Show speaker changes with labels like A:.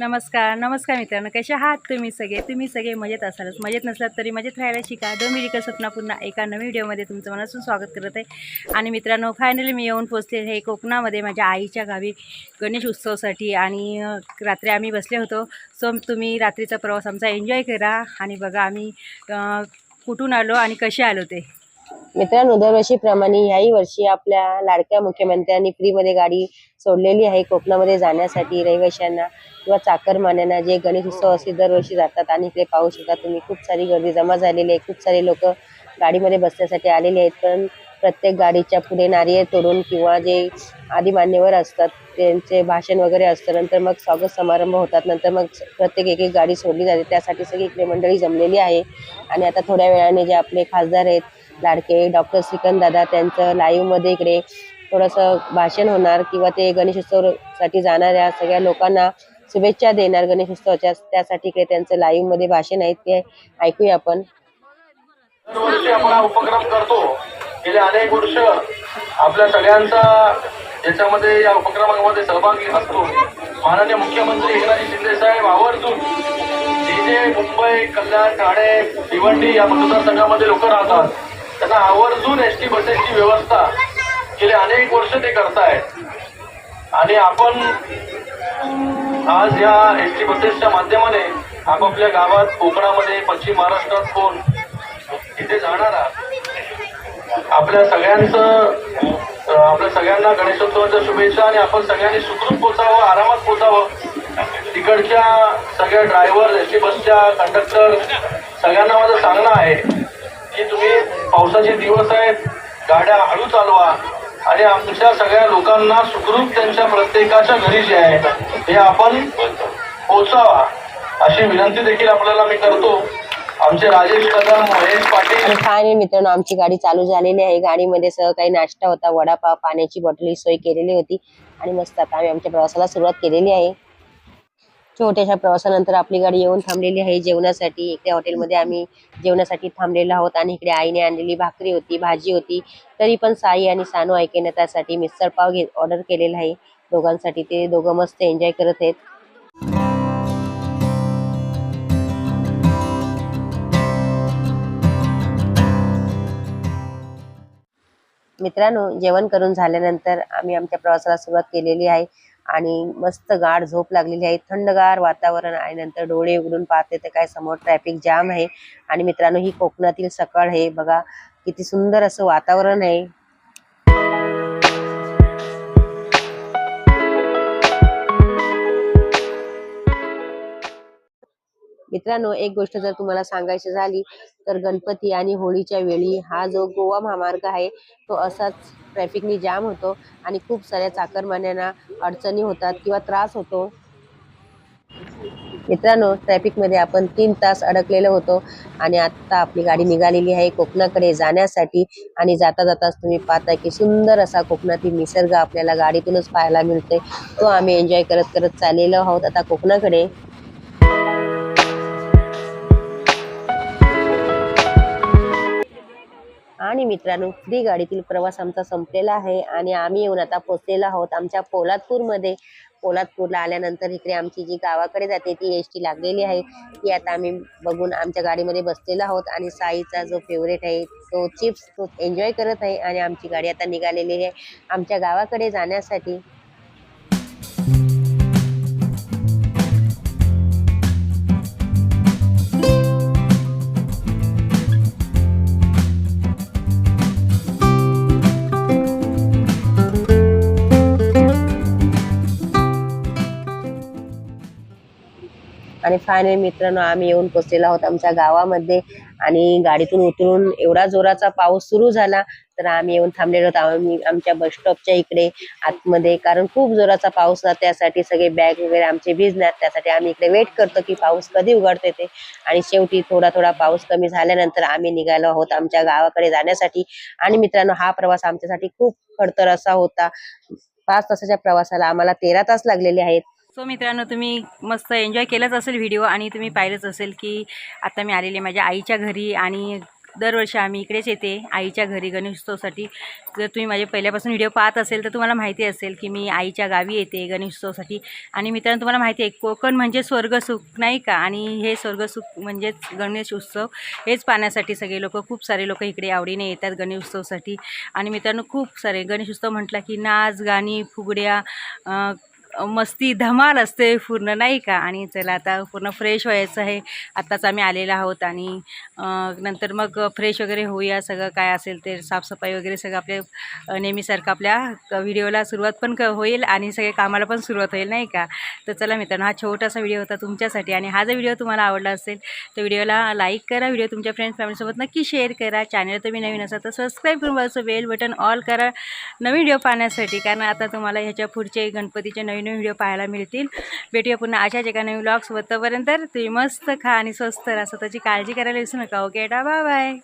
A: नमस्कार नमस्कार मित्रांनो. कसे आहात तुम्ही सगळे? तुम्ही सगळे मजेत असालच. मजेत नसलात तरी मजेत राहायला शिका. डोमिडिकल स्वप्ना पुन्हा एका नवीन व्हिडिओमध्ये तुमचं मनासून स्वागत करत आहे. आणि मित्रांनो फायनली मी येऊन पोचले हे कोकणामध्ये माझ्या आईच्या गावी गणेश उत्सवासाठी. आणि रात्री आम्ही बसले होतो. सो तुम्ही रात्रीचा प्रवास आमचा एन्जॉय करा. आणि बघा आम्ही कुठून आलो आणि कसे आलो ते.
B: मित्रांनो दरवर्षीप्रमाणे ह्याही वर्षी आपल्या लाडक्या मुख्यमंत्र्यांनी फ्रीमध्ये गाडी सोडलेली आहे कोकणामध्ये जाण्यासाठी रहिवाशांना किंवा चाकरमान्यांना जे गणेश उत्सव असे दरवर्षी जातात आणि इकडे पाहू शकता तुम्ही खूप सारी गर्दी जमा झालेली आहे खूप सारे लोक गाडीमध्ये बसण्यासाठी आलेले आहेत पण प्रत्येक गाडीच्या पुढे नारियल तोडून किंवा जे आदी मान्यवर असतात त्यांचे भाषण वगैरे असतं नंतर मग स्वागत समारंभ होतात नंतर मग प्रत्येक एक एक गाडी सोडली जाते त्यासाठी सगळी इकडे मंडळी जमलेली आहे. आणि आता थोड्या वेळाने जे आपले खासदार आहेत लाडके डॉक्टर श्रीकांत दादा त्यांचं लाईव्हमध्ये इकडे थोडंसं भाषण होणार किंवा ते गणेशोत्सवासाठी जाणाऱ्या सगळ्या लोकांना शुभेच्छा देणार गणेशोत्सवाच्या त्यासाठी इकडे त्यांचं लाईव्हमध्ये भाषण आहे ते ऐकूया आपण.
C: दरवर्षी आपण हा उपक्रम करतो. गेले अनेक वर्ष आपल्या सगळ्यांचा याच्यामध्ये या उपक्रमामध्ये सहभागी असतो. माननीय मुख्यमंत्री एकनाथ शिंदे साहेब आवर्जून जे जे मुंबई कल्याण ठाणे भिवंडी या मतदारसंघामध्ये लोक राहतात. त्यांना आवर्जून एस टी बसेसची व्यवस्था गेले अनेक वर्ष ते करतायत. आणि आपण आज या एस टी बसेसच्या माध्यमाने आपापल्या गावात कोकणामध्ये पश्चिम महाराष्ट्रात कोण इथे जाणार आहात? आपल्या सगळ्यांचं आपल्या सगळ्यांना गणेशोत्सवाच्या शुभेच्छा आणि आपण सगळ्यांनी सुखरूप पोचावं आरामात पोचावं. तिकडच्या सगळ्या ड्रायव्हर एस टी बसच्या कंडक्टर सगळ्यांना माझं सांगणं आहे पावसाचे दिवस आहेत. गाड्या हळू चालवा. आणि आमच्या सगळ्या लोकांना सुखरूप त्यांच्या प्रत्येकाच्या घरी जे आहे हे आपण पोचावा. अशी विनंती देखील आपल्याला मी करतो. आमचे राजेश कदम महेश पाटील.
B: फायनल मित्रांनो आमची गाडी चालू झालेली आहे. गाडीमध्ये सह काही नाश्ता होता. वडापाव पाण्याची बॉटल सोय केलेली होती. आणि मस्त आता आम्ही आमच्या प्रवासाला सुरुवात केलेली आहे. छोट्याशा प्रवासानंतर आपली गाडी येऊन थांबलेली आहे जेवणासाठी. इकडे हॉटेलमध्ये आम्ही जेवणासाठी थांबलेलो आहोत आणि इकडे आईने आणलेली भाकरी होती भाजी होती. तरी पण साई आणि सानू ऐकणे त्यासाठी मिसळ पाव घे ऑर्डर केलेला आहे. दोघांसाठी ते दोघं मस्त एन्जॉय करत आहेत. मित्रांनो जेवण करून झाल्यानंतर आम्ही आमच्या प्रवासाला सुरुवात केलेली आहे. आणि मस्त गाढ झोप लागलेली आहे. थंडगार वातावरण आहे. नंतर डोळे उघडून पाहते तर काय समोर ट्रॅफिक जाम आहे. आणि मित्रांनो ही कोकणातील सकाळ आहे. बघा किती सुंदर असं वातावरण आहे. मित्रांनो एक गोष्ट जर तुम्हाला सांगायची झाली तर गणपती आणि होळीच्या वेळी हा जो गोवा महामार्ग आहे तो असाच ट्रॅफिकनी जाम होतो आणि खूप साऱ्या चाकरमान्यांना अडचणी होतात किंवा त्रास होतो. मित्रांनो ट्रॅफिकमध्ये आपण तीन तास अडकलेलो होतो आणि आता आपली गाडी निघालेली आहे कोकणाकडे जाण्यासाठी आणि जाता जाताच तुम्ही पाहताय की सुंदर असा कोकणातील निसर्ग आपल्याला गाडीतूनच पाहायला मिळतोय. तो आम्ही एन्जॉय करत करत चाललेलो आहोत. आता कोकणाकडे आणि मित्रांनो फ्री गाडीतील प्रवास आमचा संपलेला आहे आणि आम्ही येऊन आता पोचलेलो आहोत आमच्या पोलादपूरमध्ये. पोलादपूरला आल्यानंतर इकडे आमची जी गावाकडे जाते ती एस टी लागलेली आहे. ती आता आम्ही बघून आमच्या गाडीमध्ये बसलेलो आहोत आणि साईचा जो फेवरेट आहे तो चिप्स तो एन्जॉय करत आहे आणि आमची गाडी आता निघालेली आहे आमच्या गावाकडे जाण्यासाठी. आणि फायनल मित्रांनो आम्ही येऊन पोचलेलो आहोत आमच्या गावामध्ये. आणि गाडीतून उतरून एवढा जोराचा पाऊस सुरू झाला तर आम्ही येऊन थांबलेलो होतो आम्ही आमच्या बस स्टॉपच्या इकडे आतमध्ये. कारण खूप जोराचा पाऊस ना त्यासाठी सगळे बॅग वगैरे आमचे भिजणार त्यासाठी आम्ही इकडे वेट करतो की पाऊस कधी उघडते ते. आणि शेवटी थोडा थोडा पाऊस कमी झाल्यानंतर आम्ही निघालो आहोत आमच्या गावाकडे जाण्यासाठी. आणि मित्रांनो हा प्रवास आमच्यासाठी खूप खडतर असा होता. पाच तासाच्या प्रवासाला आम्हाला तेरा तास लागलेले आहेत.
A: सो मित्रांनो तुम्ही मस्त एन्जॉय केलंच असेल व्हिडिओ आणि तुम्ही पाहिलंच असेल की आता मी आलेले माझ्या आईच्या घरी आणि दरवर्षी आम्ही इकडेच येते आईच्या घरी गणेशोत्सवासाठी. जर तुम्ही माझे पहिल्यापासून व्हिडिओ पाहत असेल तर तुम्हाला माहिती असेल की मी आईच्या गावी येते गणेशोत्सवासाठी. आणि मित्रांनो तुम्हाला माहिती आहे कोकण म्हणजे स्वर्गसुख नाही का? आणि हे स्वर्गसुख म्हणजेच गणेश उत्सव. हेच पाहण्यासाठी सगळे लोक खूप सारे लोक इकडे आवडीने येतात गणेश उत्सवसाठी आणि मित्रांनो खूप सारे गणेश उत्सव म्हटलं की नाच गाणी फुगड्या मस्ती धमाल असते पूर्ण नाही का? आणि चला आता पूर्ण फ्रेश व्हायचं आहे. आत्ताच आम्ही आलेलो आहोत आणि नंतर मग फ्रेश वगैरे होऊया सगळं काय असेल ते साफसफाई वगैरे सगळं आपल्या नेहमीसारखं आपल्या व्हिडिओला सुरुवात पण क होईल आणि सगळे कामाला पण सुरुवात होईल नाही का? तर चला मित्रांनो हा छोटासा व्हिडिओ होता तुमच्यासाठी आणि हा जर व्हिडिओ तुम्हाला आवडला असेल तर व्हिडिओला लाईक करा व्हिडिओ तुमच्या फ्रेंड्स फॅमिलीसोबत नक्की शेअर करा. चॅनल तुम्ही नवीन असाल तर सबस्क्राईब करून बघायचं बेल बटन ऑल करा. नवीन व्हिडिओ पाहण्यासाठी कारण आता तुम्हाला ह्याच्या पुढचे गणपतीचे नवीन नवीन व्हिडिओ पाहायला मिळतील. भेटूया पुन्हा अशाच एका नवीन ब्लॉग्सोबत तोपर्यंत तुम्ही मस्त खा आणि स्वस्त राहा. स्वतःची काळजी करायला विसरू नका. ओके डा बाय बाय